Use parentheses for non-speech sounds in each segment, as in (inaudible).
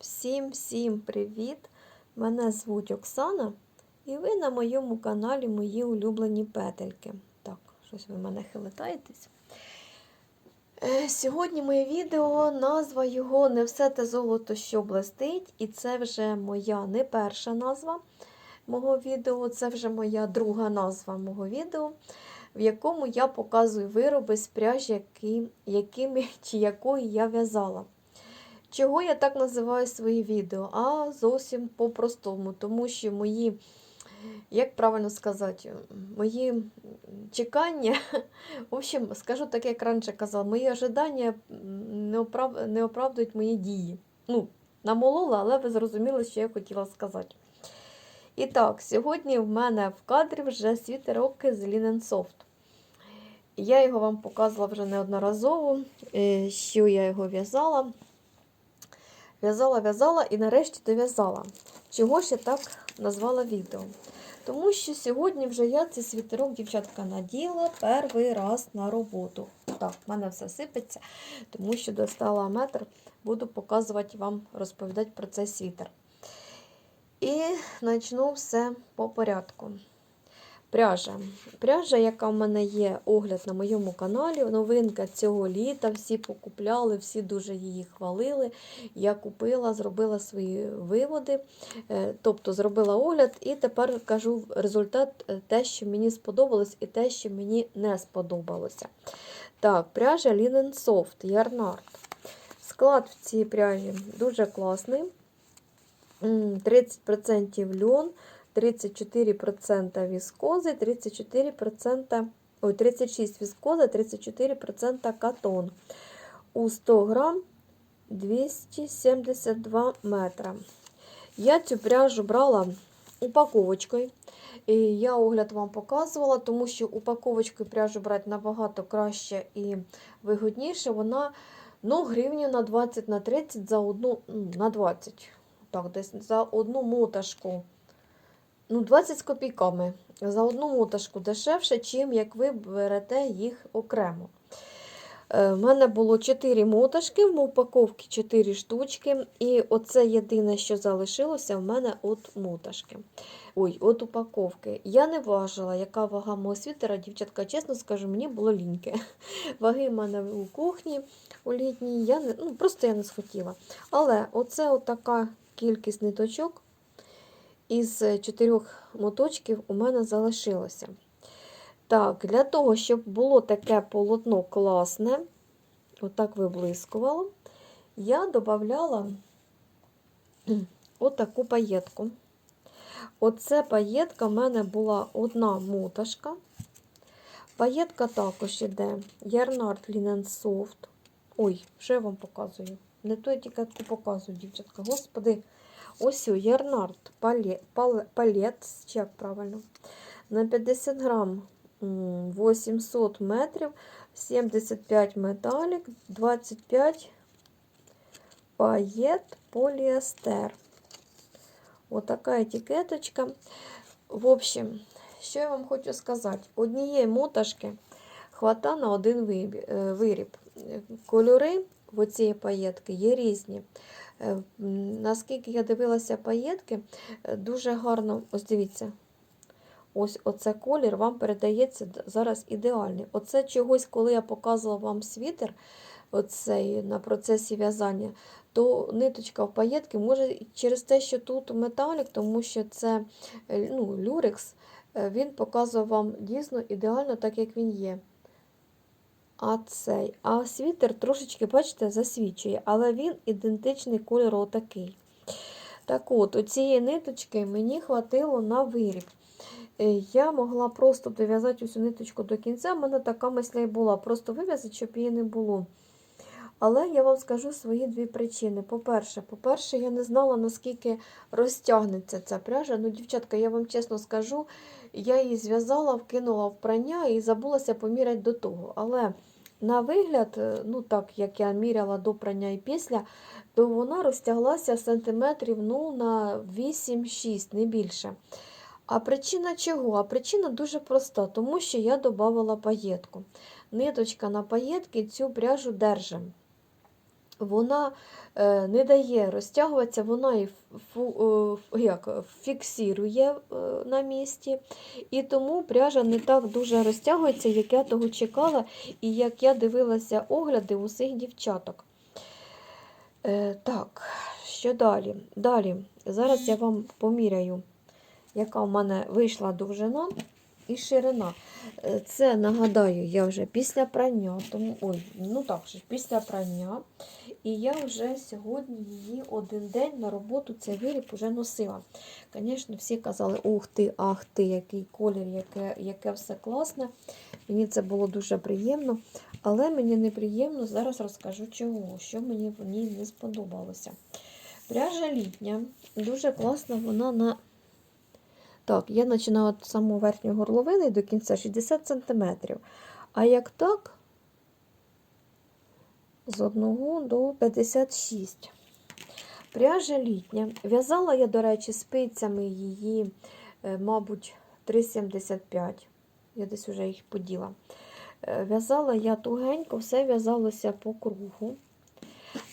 Всім-всім привіт! Мене звуть Оксана, і ви на моєму каналі Мої улюблені петельки. Так, щось ви мене хилитаєтесь. Е, Сьогодні моє відео, назва його Не все те золото, що блистить, і це вже моя не перша назва мого відео, це вже моя друга назва мого відео, в якому я показую вироби з пряжі, які, якими чи якої я в'язала. Чого я так називаю свої відео? А зовсім по-простому, тому що мої, як правильно сказати, мої чекання, (laughs) в общем, скажу так, як раніше казала, мої ожидання не, оправ... не оправдують мої дії. Ну, намолола, але ви зрозуміли, що я хотіла сказати. І так, сьогодні в мене в кадрі вже світерок з Soft. Я його вам показувала вже неодноразово, е, що я його в'язала. В'язала, в'язала і нарешті дов'язала. Чого я так назвала відео? Тому що сьогодні вже я цей світерок, дівчатка, наділа перший раз на роботу. Так, в мене все сипеться, тому що достала метр, буду показувати вам, розповідати про цей світер. І почну все по порядку. Пряжа. Пряжа, яка в мене є, огляд на моєму каналі. Новинка цього літа. Всі покупляли, всі дуже її хвалили. Я купила, зробила свої виводи, е, тобто зробила огляд, і тепер кажу результат, е, те, що мені сподобалось, і те, що мені не сподобалося. Так, пряжа Linen Soft Yarnart. Склад в цій пряжі дуже класний. 30% льон. 34% віскози, 34%, ой, 36 віскози, 34% катон. У 100 грам 272 метра. Я цю пряжу брала упаковочкою. І я огляд вам показувала, тому що упаковочкою пряжу брати набагато краще і вигодніше. Вона ну, гривню на 20 на 30 за одну, на 20, так, десь за одну моташку ну, 20 з копійками за одну моташку дешевше, чим як ви берете їх окремо. У е, мене було 4 моташки, в упаковці 4 штучки. І оце єдине, що залишилося, в мене от моташки. Ой, от упаковки. Я не важила, яка вага мого світера, дівчатка, чесно скажу, мені було ліньки. (laughs) Ваги в мене у кухні у літній, я не, ну, просто я не схотіла. Але оце така кількість ниточок із чотирьох моточків у мене залишилося. Так, для того, щоб було таке полотно класне, отак виблискувало, я додавала отаку паєтку. Оце паєтка в мене була одна моташка. Паєтка також іде Yarnart Linen Soft. Ой, що я вам показую? Не то я тільки показую, дівчатка. Господи, Ось у Ярнард палет, палет, як правильно, на 50 грам 800 метрів, 75 металік, 25 паєт поліестер. Отака етикеточка. В общем, що я вам хочу сказати? Однієї моташки хвата на один виріб. Кольори в цієї паєтки є різні. Е, наскільки я дивилася паєтки, е, дуже гарно, ось дивіться, ось оце колір вам передається зараз ідеальний. Оце чогось, коли я показувала вам світер оцей, на процесі в'язання, то ниточка в паєтки може через те, що тут металік, тому що це е, ну, люрекс, він показував вам дійсно ідеально, так як він є. А цей, а світер трошечки, бачите, засвічує, але він ідентичний кольор отакий. Так от, у цієї ниточки мені хватило на виріб. Е, я могла просто дов'язати усю ниточку до кінця, в мене така мисля і була. Просто вив'язати, щоб її не було. Але я вам скажу свої дві причини. По-перше, по-перше, я не знала, наскільки розтягнеться ця пряжа. Ну, дівчатка, я вам чесно скажу, я її зв'язала, вкинула в прання і забулася поміряти до того. Але на вигляд, е, ну так як я міряла до прання і після, то вона розтяглася сантиметрів ну, на 8-6, не більше. А причина чого? А причина дуже проста, тому що я додавала паєтку. Ниточка на паєтки цю пряжу держить. Вона е, не дає розтягуватися, вона і фу, е, як, фіксирує е, на місці. І тому пряжа не так дуже розтягується, як я того чекала, і як я дивилася огляди усіх дівчаток. Так, що далі? Далі, зараз я вам поміряю, яка в мене вийшла довжина і ширина. Е, Це нагадаю, я вже після прання, тому ой, ну так після прання. І я вже сьогодні її один день на роботу цей виріб вже носила. Звісно, всі казали, ух ти, ах ти, який колір, яке, яке все класне. Мені це було дуже приємно. Але мені неприємно, зараз розкажу чого, що мені в ній не сподобалося. Пряжа літня, дуже класна вона на. Так, я починала від самого верхнього горловини до кінця 60 см. А як так, з 1 до 56. Пряжа літня. В'язала я, до речі, спицями її, е, мабуть, 3,75. Я десь вже їх поділа. Е, В'язала я тугенько, все в'язалося по кругу.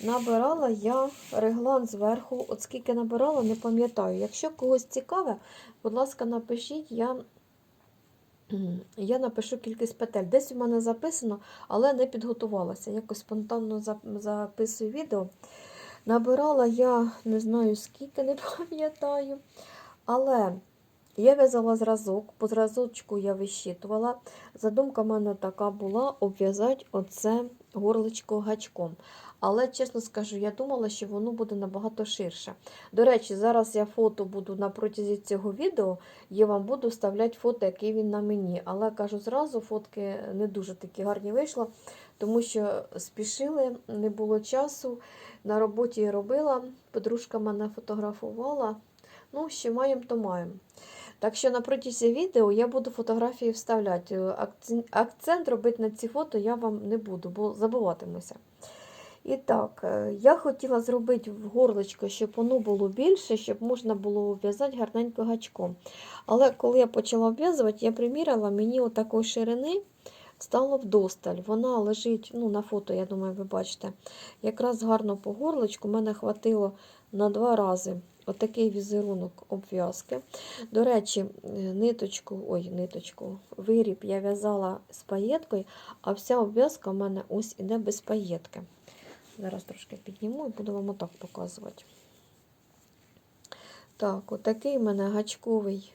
Набирала я реглан зверху, от скільки набирала, не пам'ятаю. Якщо когось цікаве, будь ласка, напишіть, я, я напишу кількість петель. Десь у мене записано, але не підготувалася. Якось спонтанно записую відео. Набирала я не знаю скільки, не (laughs) пам'ятаю. Але я в'язала зразок, по зразочку я вищитувала. Задумка в мене така була обв'язати оце горличко гачком. Але, чесно скажу, я думала, що воно буде набагато ширше. До речі, зараз я фото буду на протязі цього відео, я вам буду вставляти фото, який він на мені. Але кажу зразу, фотки не дуже такі гарні вийшло, тому що спішили, не було часу. На роботі я робила, подружка мене фотографувала. Ну, що маємо, то маємо. Так що на протязі відео я буду фотографії вставляти. Акцент робити на ці фото я вам не буду, бо забуватимуся. І так, е, я хотіла зробити в горлочко, щоб воно було більше, щоб можна було в'язати гарненько гачком. Але коли я почала обв'язувати, я приміряла, мені отакої ширини стало вдосталь. Вона лежить ну, на фото, я думаю, ви бачите. Якраз гарно по горлочку мене хватило на два рази. Отакий візерунок обв'язки. До речі, е, ниточку, ой, ниточку, виріб я в'язала з паєткою, а вся обв'язка в мене ось іде без паєтки. Зараз трошки підніму і буду вам отак показувати. Так, отакий в мене гачковий.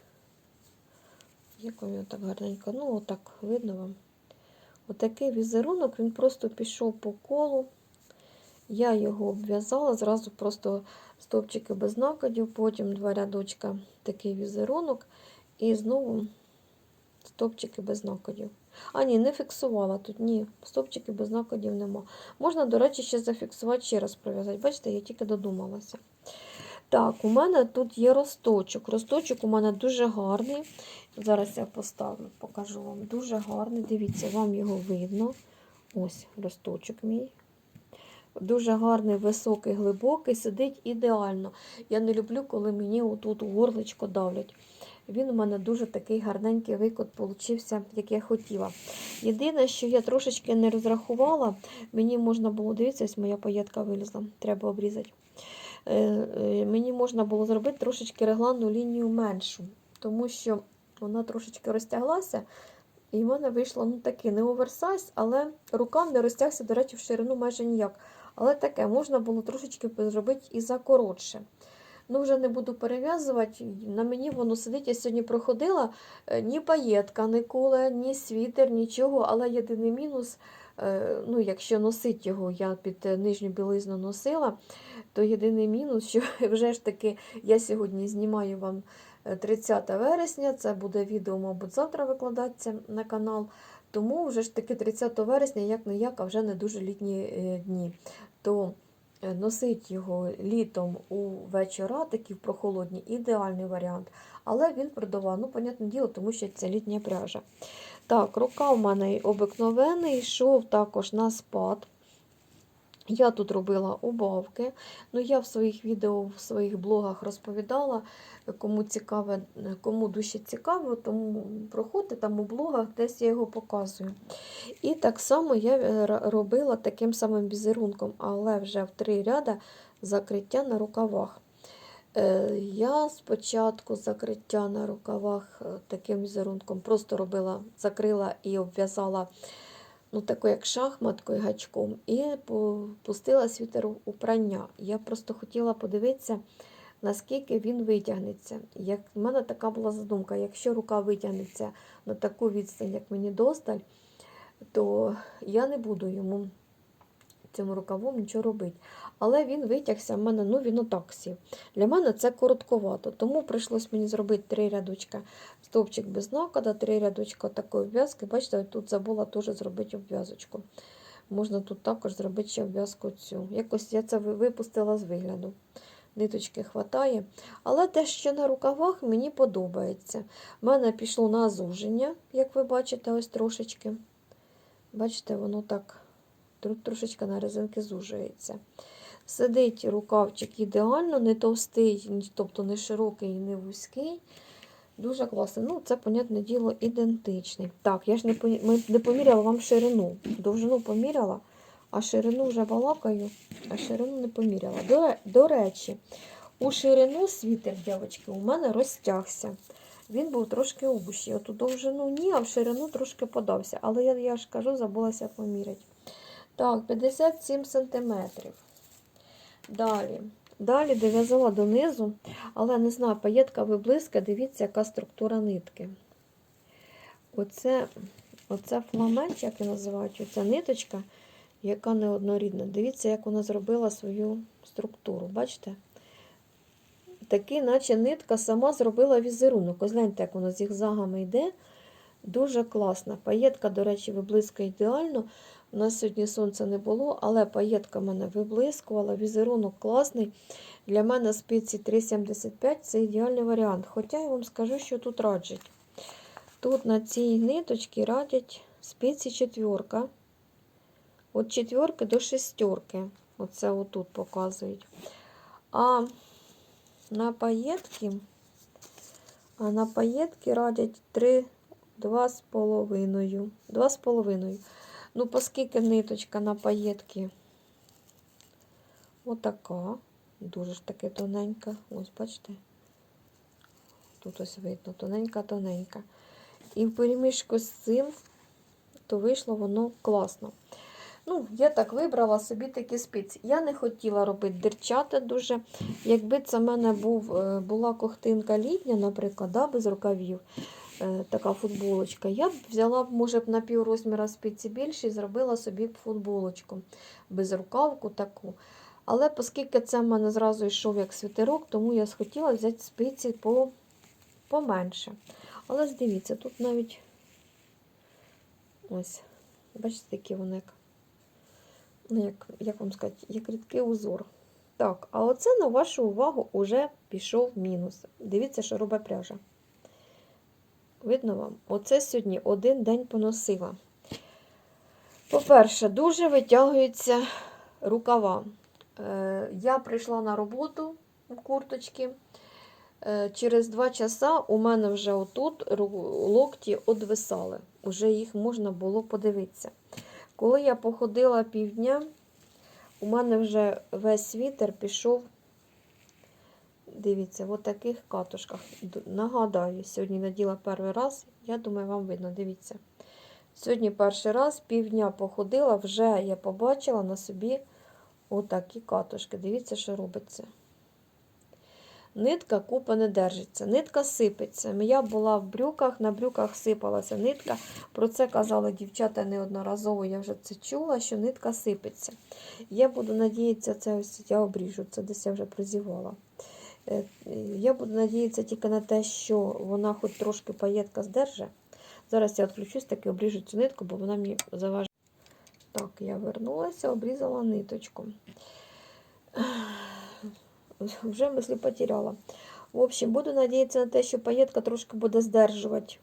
Як вам так гарненько? Ну, отак видно вам. Отакий візерунок, він просто пішов по колу. Я його обв'язала, зразу просто стовпчики без накидів, потім два рядочка такий візерунок, і знову стовпчики без накидів. А, ні, не фіксувала тут, ні, стовпчики без накидів нема. Можна, до речі, ще зафіксувати, ще раз пров'язати. Бачите, я тільки додумалася. Так, у мене тут є росточок. Росточок у мене дуже гарний. Зараз я поставлю, покажу вам. Дуже гарний. Дивіться, вам його видно. Ось росточок мій. Дуже гарний, високий, глибокий, сидить ідеально. Я не люблю, коли мені отут у горличко давлять. Він у мене дуже такий гарненький викот получився, як я хотіла. Єдине, що я трошечки не розрахувала, мені можна було, дивіться, ось моя паєтка вилізла, треба обрізати. Е, е, Мені можна було зробити трошечки регланну лінію меншу, тому що вона трошечки розтяглася. І в мене вийшло ну, такий не оверсайз, але рукав не розтягся, до речі, в ширину майже ніяк. Але таке можна було трошечки зробити і закоротше. Ну, вже не буду перев'язувати. На мені воно сидить. Я сьогодні проходила е, ні паєтка, ні куле, ні світер, нічого. Але єдиний мінус, е, ну, якщо носити його, я під е, нижню білизну носила, то єдиний мінус, що (laughs) вже ж таки я сьогодні знімаю вам е, 30 вересня. Це буде відео, мабуть, завтра викладатися на канал. Тому вже ж таки 30 вересня, як не як, а вже не дуже літні дні. То носить його літом у вечора, такі в прохолодні, ідеальний варіант. Але він продавав, ну, понятне діло, тому що це літня пряжа. Так, рука у мене обикновений, йшов також на спад. Я тут робила убавки. Ну, я в своїх відео, в своїх блогах розповідала, кому цікаве, кому душі цікаво, тому проходьте там у блогах, десь я його показую. І так само я е, робила таким самим візерунком, але вже в три ряда закриття на рукавах. Е, Я спочатку закриття на рукавах е, таким візерунком просто робила, закрила і обв'язала ну, таку як шахматкою гачком, і пустила світер у прання. Я просто хотіла подивитися, наскільки він витягнеться. Як в мене така була задумка, якщо рука витягнеться на таку відстань, як мені досталь, то я не буду йому цьому рукавом нічого робити. Але він витягся в мене, ну він отак. Для мене це коротковато, тому прийшлось мені зробити три рядочка стовпчик без накида, три рядочка такої обв'язки. Бачите, тут забула теж зробити обв'язочку. Можна тут також зробити ще обв'язку цю. Якось я це випустила з вигляду. Ниточки хватає. Але те, що на рукавах, мені подобається. У мене пішло на зуження, як ви бачите, ось трошечки. Бачите, воно так трошечки на резинки зужується. Сидить рукавчик ідеально, не товстий, тобто не широкий і не вузький. Дуже класно. Ну, це, понятне діло, ідентичний. Так, я ж не, не поміряла вам ширину. Довжину поміряла, а ширину вже балакаю, а ширину не поміряла. До, до речі, у ширину світер, дівчатки, у мене розтягся. Він був трошки обущий. От у довжину ні, а в ширину трошки подався. Але я, я ж кажу, забулася поміряти. Так, 57 сантиметрів. Далі. Далі дов'язала донизу, але не знаю, паєтка виблизька, дивіться, яка структура нитки. Оце, оце фламенч, як її називають, оця ниточка, яка неоднорідна. Дивіться, як вона зробила свою структуру. Бачите? Такий, наче нитка сама зробила візерунок. Ось як воно зігзагами йде. Дуже класна. Паєтка, до речі, виблискує ідеально. У нас сьогодні сонця не було, але паєтка мене виблискувала, візерунок класний. Для мене спиці 3,75 це ідеальний варіант. Хоча я вам скажу, що тут раджать. Тут на цій ниточці радять спиці четверка. От четверки до шестерки. Оце отут показують. А на паєтки, а на паєтки радять 3, 2,5. 2,5. Ну, оскільки ниточка на паєтки отака, дуже ж таки тоненька. Ось, бачите? Тут ось видно, тоненька-тоненька. І в перемішку з цим, то вийшло воно класно. Ну, я так вибрала собі такі спиці. Я не хотіла робити дирчата дуже. Якби це в мене був, е, була кохтинка літня, наприклад, да, без рукавів, така футболочка, я б взяла може б на пів розміра спиці більше і зробила собі футболочку без рукавку таку. Але оскільки це в мене зразу йшов як світерок, тому я схотіла взяти спиці по, поменше. Але дивіться, тут навіть ось, бачите, які вони як, ну, як, як вам сказати, як рідкий узор. Так, а оце на вашу увагу уже пішов мінус. Дивіться, що робить пряжа. Видно вам? Оце сьогодні один день поносила. По-перше, дуже витягуються рукава. Е, Я прийшла на роботу в курточці. Е, Через два часа у мене вже отут локті одвисали. Уже їх можна було подивитися. Коли я походила півдня, у мене вже весь світер пішов, дивіться, в таких катушках. Нагадаю, сьогодні наділа перший раз, я думаю, вам видно, дивіться. Сьогодні перший раз півдня походила, вже я побачила на собі отакі катушки. Дивіться, що робиться. Нитка купа не держиться, нитка сипеться. Я була в брюках, на брюках сипалася нитка. Про це казали дівчата неодноразово, я вже це чула, що нитка сипеться. Я буду надіятися, це ось я обріжу, це десь я вже прозівала. Е, Я буду надіятися тільки на те, що вона хоч трошки паєтка здерже. Зараз я відключусь, таки обріжу цю нитку, бо вона мені заважає. Так, я вернулася, обрізала ниточку. (sighs) Вже мислі потеряла. В общем, буду надіятися на те, що паєтка трошки буде здержувати.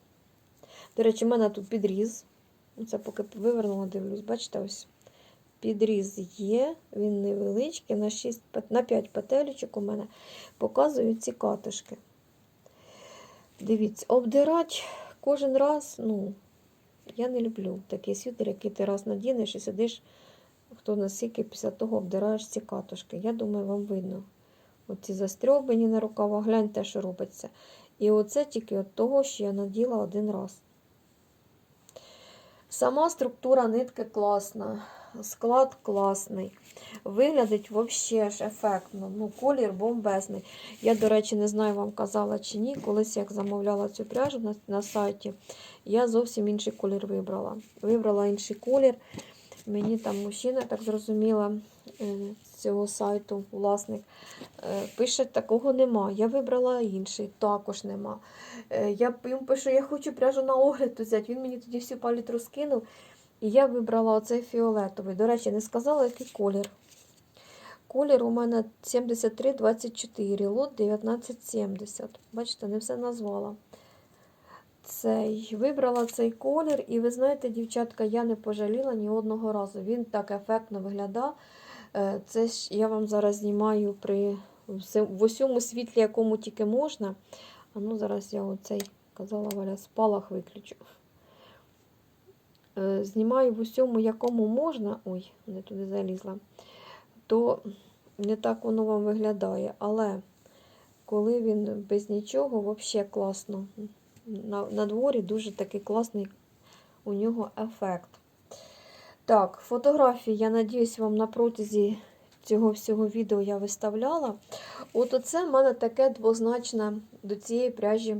До речі, в мене тут підріз. Це поки вивернула, дивлюсь, бачите, ось підріз є, він невеличкий, на, 6, на 5 петелечок у мене показують ці катишки. Дивіться, обдирати кожен раз, ну, я не люблю такий світер, який ти раз надінеш і сидиш, хто наскільки після того обдираєш ці катушки. Я думаю, вам видно. Оці застрьобані на рукавах, гляньте, що робиться. І оце тільки від того, що я наділа один раз. Сама структура нитки класна, склад класний. Виглядить взагалі ж ефектно. Ну, колір бомбезний. Я, до речі, не знаю, вам казала чи ні. Колись як замовляла цю пряжу на, на сайті, я зовсім інший колір вибрала. Вибрала інший колір. Мені там мужчина, так зрозуміла, е, цього сайту, власник, е, пише, такого нема. Я вибрала інший, також нема. Е, Я йому пишу, я хочу пряжу на огляд взяти. Він мені тоді всю палітру скинув. І я вибрала оцей фіолетовий. До речі, не сказала, який колір. Колір у мене 7324, лот 1970. Бачите, не все назвала. Цей, вибрала цей колір, і ви знаєте, дівчатка, я не пожаліла ні одного разу. Він так ефектно виглядав. Е, Це ж я вам зараз знімаю при в усьому світлі, якому тільки можна. А ну зараз я оцей, казала Валя, спалах виключу. Е, Знімаю в усьому, якому можна. Ой, не туди залізла. То не так воно вам виглядає. Але коли він без нічого, взагалі класно. На, на дворі дуже такий класний у нього ефект. Так, фотографії, я надіюсь, вам на протязі цього всього відео я виставляла. От оце в мене таке двозначне до цієї пряжі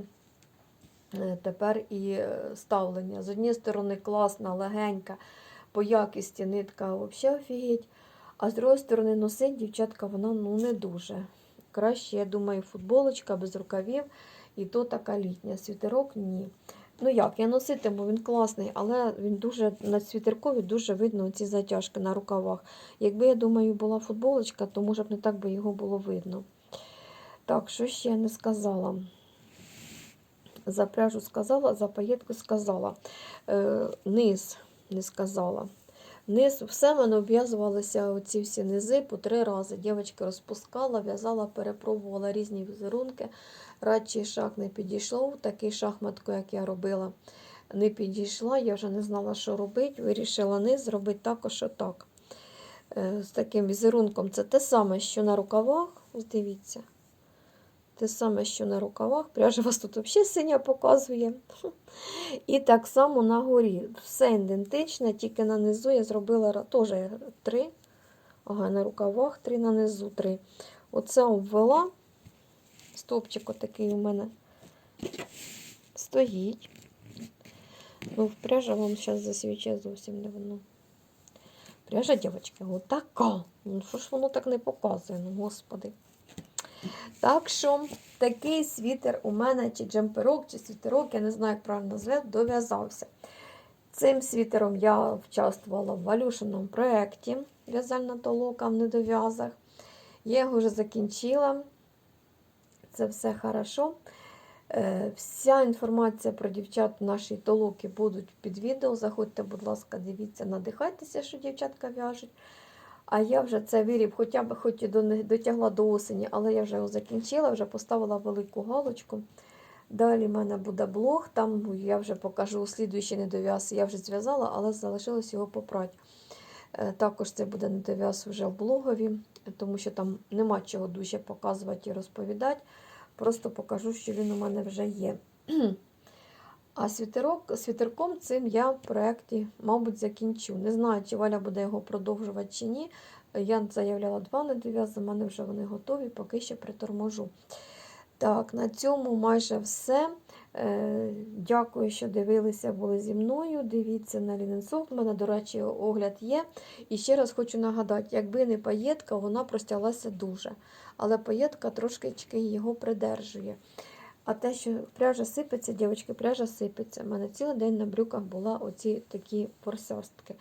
тепер і е, ставлення. З однієї сторони, класна, легенька, по якісті нитка взагалі офігеть. А з другої сторони, носить, дівчатка, вона ну не дуже. Краще, я думаю, футболочка без рукавів, і то така літня. Світерок ні. Ну як, я носитиму, він класний, але він дуже на світеркові дуже видно ці затяжки на рукавах. Якби, я думаю, була футболочка, то може б не так би його було видно. Так, що ще я не сказала? За пряжу сказала, за паєтку сказала. Е, низ не сказала. Низ, все в мене обв'язувалися оці всі низи по три рази. Дівчинка розпускала, в'язала, перепробувала різні візерунки. Радший шах не підійшов. Такий шахматку, як я робила, не підійшла. Я вже не знала, що робити. Вирішила низ зробити також отак. Е, З таким візерунком. Це те саме, що на рукавах. Дивіться. Те саме, що на рукавах. Пряжа вас тут взагалі синя показує. І так само на горі. Все ідентичне, тільки на низу я зробила теж три. Ага, на рукавах три, на низу три. Оце обвела. Стопчик отакий у мене стоїть. Ну, пряжа вам зараз засвічає зовсім не воно. Пряжа, дівчатки, отака. Ну, що ж воно так не показує, ну, господи. Так що такий світер у мене, чи джемперок, чи світерок, я не знаю, як правильно назвати, дов'язався. Цим світером я участвувала в Валюшиному проєкті в'язальна толока в недов'язах. Я його вже закінчила. Це все хорошо. Е, Вся інформація про дівчат в нашій толоки будуть під відео. Заходьте, будь ласка, дивіться, надихайтеся, що дівчатка в'яжуть. А я вже це виріб, хоча б хоч і до- дотягла до осені, але я вже його закінчила, вже поставила велику галочку. Далі в мене буде блог, там я вже покажу слідуючий недов'яз. Я вже зв'язала, але залишилось його попрати. Е, Також це буде недов'яз вже в блогові, тому що там нема чого дуже показувати і розповідати. Просто покажу, що він у мене вже є. А світерок, світерком цим я в проєкті, мабуть, закінчу. Не знаю, чи Валя буде його продовжувати чи ні. Я заявляла два недов'язи, в мене вже вони готові, поки ще приторможу. Так, на цьому майже все. Е, Дякую, що дивилися, були зі мною. Дивіться на Ліненсофт. У мене, до речі, огляд є. І ще раз хочу нагадати, якби не паєтка, вона простялася дуже. Але паєтка трошки його придержує. А те, що пряжа сипеться, дівчатки, пряжа сипеться. У мене цілий день на брюках була оці такі порсястки.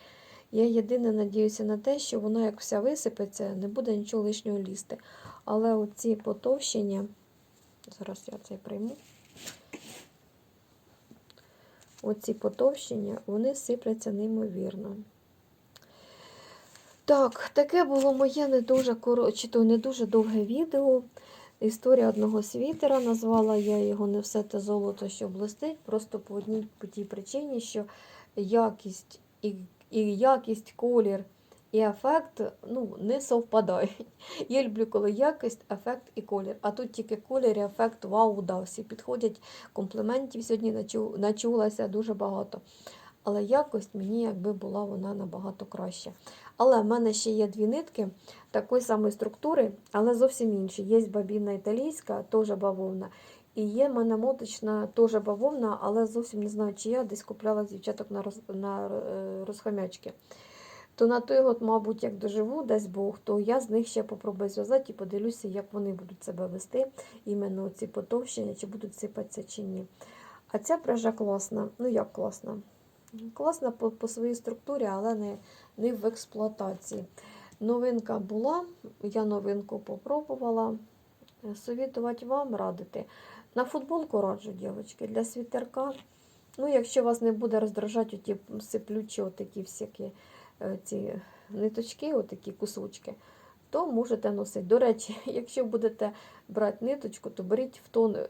Я єдине надіюся на те, що вона, як вся висипеться, не буде нічого лишнього лізти. Але оці потовщення, зараз я цей прийму. Оці потовщення, вони сипляться неймовірно. Так, таке було моє не дуже коротше, то не дуже довге відео. Історія одного світера назвала я його не все те золото, що блистить. Просто по одній по тій причині, що якість і, і якість, колір і ефект ну, не совпадають. (laughs) Я люблю, коли якість, ефект і колір. А тут тільки колір і ефект вау, удався. Підходять компліментів сьогодні начу, начулася дуже багато. Але якость мені якби була вона набагато краще. Але в мене ще є дві нитки такої самої структури, але зовсім інші. Є бабіна італійська, теж бавовна. І є в мене моточна теж бавовна, але зовсім не знаю, чи я десь купляла дівчаток на, роз, на е, розхомячки. То на той год, мабуть, як доживу, десь Бог, то я з них ще попробую зв'язати і подивлюся, як вони будуть себе вести, іменно ці потовщення, чи будуть сипатися чи ні. А ця пряжа класна. Ну як класна? Класна по, по своїй структурі, але не, не в експлуатації. Новинка була, я новинку попробувала. Совітувати вам радити. На футболку раджу, дівчатки, для світерка. Ну, якщо вас не буде роздражати ті сиплючі отакі всякі е, ці ниточки, отакі кусочки, то можете носити. До речі, (laughs) якщо будете брати ниточку, то беріть в тон е,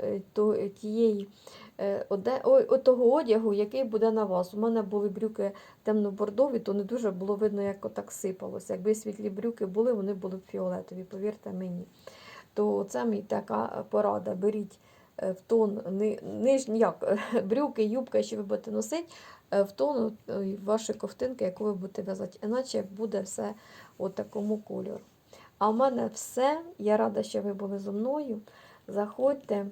е, то, тієї е, оде, о, того одягу, який буде на вас. У мене були брюки темно-бордові, то не дуже було видно, як отак сипалося. Якби світлі брюки були, вони були б фіолетові, повірте мені. То це мій така порада. Беріть в тон ни- нижні, як, (laughs) брюки, юбка, що ви будете носити, в тон е, вашої ковтинки, яку ви будете в'язати. Іначе буде все у такому кольору. А в мене все. Я рада, що ви були зі мною. Заходьте,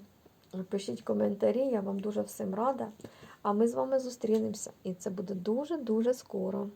пишіть коментарі, я вам дуже всім рада. А ми з вами зустрінемося. І це буде дуже-дуже скоро.